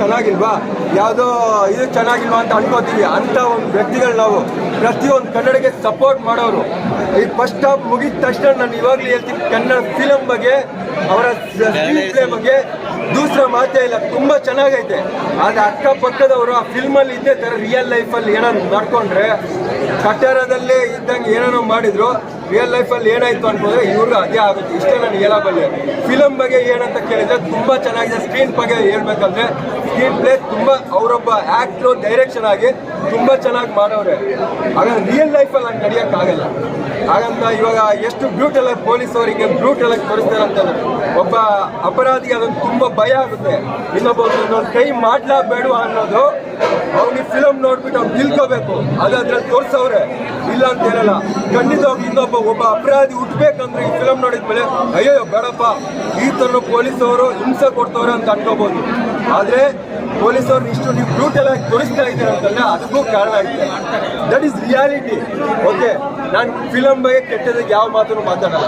ಚೆನ್ನಾಗಿಲ್ವಾ? ಯಾವುದೋ ಇದು ಚೆನ್ನಾಗಿಲ್ವಾ ಅಂತ ಅನ್ಕೋತೀವಿ. ಅಂತ ಒಂದು ವ್ಯಕ್ತಿಗಳು ನಾವು ಪ್ರತಿಯೊಂದು ಕನ್ನಡಕ್ಕೆ ಸಪೋರ್ಟ್ ಮಾಡೋರು. ಈ ಫಸ್ಟ್ ಹಾಫ್ ಮುಗಿದ ತಕ್ಷಣ ನಾನು ಇವಾಗಲೂ ಹೇಳ್ತೀನಿ ಕನ್ನಡ ಫಿಲಮ್ ಬಗ್ಗೆ ಅವರ ಸ್ಕ್ರೀನ್ ಪ್ಲೇ ಬಗ್ಗೆ ದೂಸರ ಮಾತೇ ಇಲ್ಲ ತುಂಬ ಚೆನ್ನಾಗೈತೆ. ಆದರೆ ಅಕ್ಕಪಕ್ಕದವರು ಆ ಫಿಲ್ಮಲ್ಲಿ ಇದ್ದೇ ಥರ ರಿಯಲ್ ಲೈಫಲ್ಲಿ ಏನಾದ್ರು ಮಾಡ್ಕೊಂಡ್ರೆ ಕಟ್ಟಡದಲ್ಲೇ ಇದ್ದಂಗೆ ಏನೇನೋ ಮಾಡಿದ್ರು ರಿಯಲ್ ಲೈಫಲ್ಲಿ ಏನಾಯಿತು ಅನ್ಬೋದ್ರೆ ಇವ್ರಿಗೆ ಅದೇ ಆಗುತ್ತೆ. ಇಷ್ಟೇ ನಾನು ಹೇಳಬಲ್ಲೆ ಫಿಲಮ್ ಬಗ್ಗೆ ಏನಂತ ಕೇಳಿದ್ರೆ ತುಂಬ ಚೆನ್ನಾಗಿದೆ. ಸ್ಕ್ರೀನ್ ಬಗ್ಗೆ ಹೇಳ್ಬೇಕಂದ್ರೆ ಸ್ಕ್ರೀನ್ ಪ್ಲೇ ತುಂಬ ಅವರೊಬ್ಬ ಆ್ಯಕ್ಟ್ರು ಡೈರೆಕ್ಷನ್ ಆಗಿ ತುಂಬ ಚೆನ್ನಾಗಿ ಮಾಡೋರೆ ಹಾಗಾದ್ರೆ ರಿಯಲ್ ಲೈಫಲ್ಲಿ ಹಂಗೆ ನಡೆಯೋಕ್ಕಾಗಲ್ಲ ಹಾಗಂತ ಇವಾಗ ಎಷ್ಟು ಬ್ಯೂಟಲ್ ಆಗಿ ಪೊಲೀಸ್ ಅವರಿಗೆ ಬ್ಲೂಟಲ್ ಆಗಿ ತೋರಿಸ್ತಾರೆ ಅಂತಂದ್ರೆ ಒಬ್ಬ ಅಪರಾಧಿ ಅದೊಂದು ತುಂಬ ಭಯ ಆಗುತ್ತೆ. ಇನ್ನೊಬ್ಬ ಕೈ ಮಾಡ್ಲಾ ಬೇಡ ಅನ್ನೋದು ಅವ್ನಿಗೆ ಫಿಲಮ್ ಅದಾದ್ರೆ ತೋರ್ಸವ್ರೆ. ಇಲ್ಲ ಅಂತ ಹೇಳಲ್ಲ. ಖಂಡಿತವಾಗಿ ಇನ್ನೊಬ್ಬ ಒಬ್ಬ ಅಪರಾಧಿ ಹುಟ್ಬೇಕಂದ್ರೆ ಈ ಫಿಲಮ್ ನೋಡಿದ್ಮೇಲೆ ಅಯ್ಯೋ ಬೇಡಪ್ಪ. ಈ ಥರ ಪೊಲೀಸವರು ಹಿಂಸೆ ಕೊಡ್ತವ್ರೆ ಅಂತ ಅನ್ಕೋಬಹುದು ಆದ್ರೆ ಪೊಲೀಸವ್ರು ಇಷ್ಟು ನೀವು ಬ್ರೂಟಲ್ ಆಗಿ ತೋರಿಸ್ತಾ ಇದ್ದೀರ ಅಂತಂದ್ರೆ ಅದಕ್ಕೂ ಕಾರಣ ಆಗಿದೆ ದಟ್ ಈಸ್ ರಿಯಾಲಿಟಿ ಓಕೆ ನಾನು ಫಿಲಮ್ ಬಗ್ಗೆ ಕೆಟ್ಟದಾಗ ಯಾವ ಮಾತನ್ನು ಮಾತಾಡಲ್ಲ.